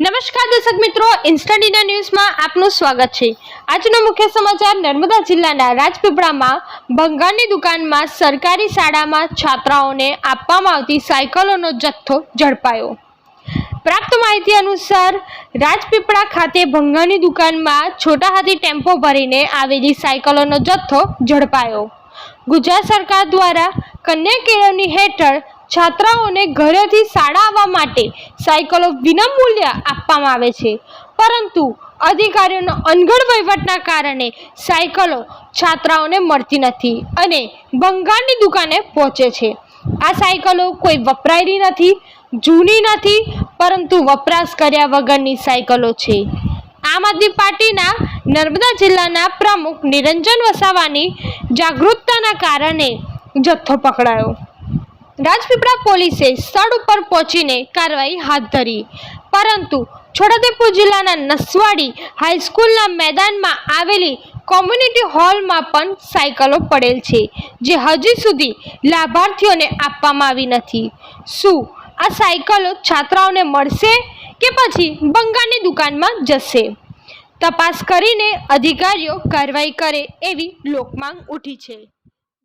નમસ્કાર દર્શક મિત્રો ઇન્સ્ટન્ટ ઇન્ડિયા ન્યૂઝમાં આપનું સ્વાગત છે. આજનો મુખ્ય સમાચાર નર્મદા જિલ્લાના રાજપીપળામાં ભંગારની દુકાનમાં સરકારી શાળામાં છાત્રાઓને આપવામાં આવતી સાયકલોનો જથ્થો ઝડપાયો. પ્રાપ્ત માહિતી અનુસાર, રાજપીપળા ખાતે ભંગારની દુકાનમાં છોટા હાથી ટેમ્પો ભરીને આવેલી સાયકલોનો જથ્થો ઝડપાયો. ગુજરાત સરકાર દ્વારા કન્યા કેળવણી હેઠળ છાત્રાઓને ઘરેથી શાળા આવવા માટે સાયકલો વિનામૂલ્ય આપવામાં આવે છે. પરંતુ અધિકારીઓનો અનગઢ વહીવટના કારણે સાયકલો છાત્રાઓને મળતી નથી અને બંગાળની દુકાને પહોંચે છે. આ સાયકલો કોઈ વપરાયેલી નથી, જૂની નથી, પરંતુ વપરાશ કર્યા વગરની સાયકલો છે. આમ આદમી પાર્ટીના નર્મદા જિલ્લાના પ્રમુખ નિરંજન વસાવાની જાગૃતતાના કારણે જથ્થો પકડાયો. રાજપીપળા પોલીસે સ્થળ ઉપર પહોંચીને કાર્યવાહી હાથ ધરી. પરંતુ છોટાઉદેપુર જિલ્લાના નસવાડી હાઈસ્કૂલના મેદાનમાં આવેલી કોમ્યુનિટી હોલમાં પણ સાયકલો પડેલ છે, જે હજી સુધી લાભાર્થીઓને આપવામાં આવી નથી. શું આ સાયકલો છાત્રાઓને મળશે કે પછી બંગાળની દુકાનમાં જશે? તપાસ કરીને અધિકારીઓ કાર્યવાહી કરે એવી લોકમાંગ ઉઠી છે.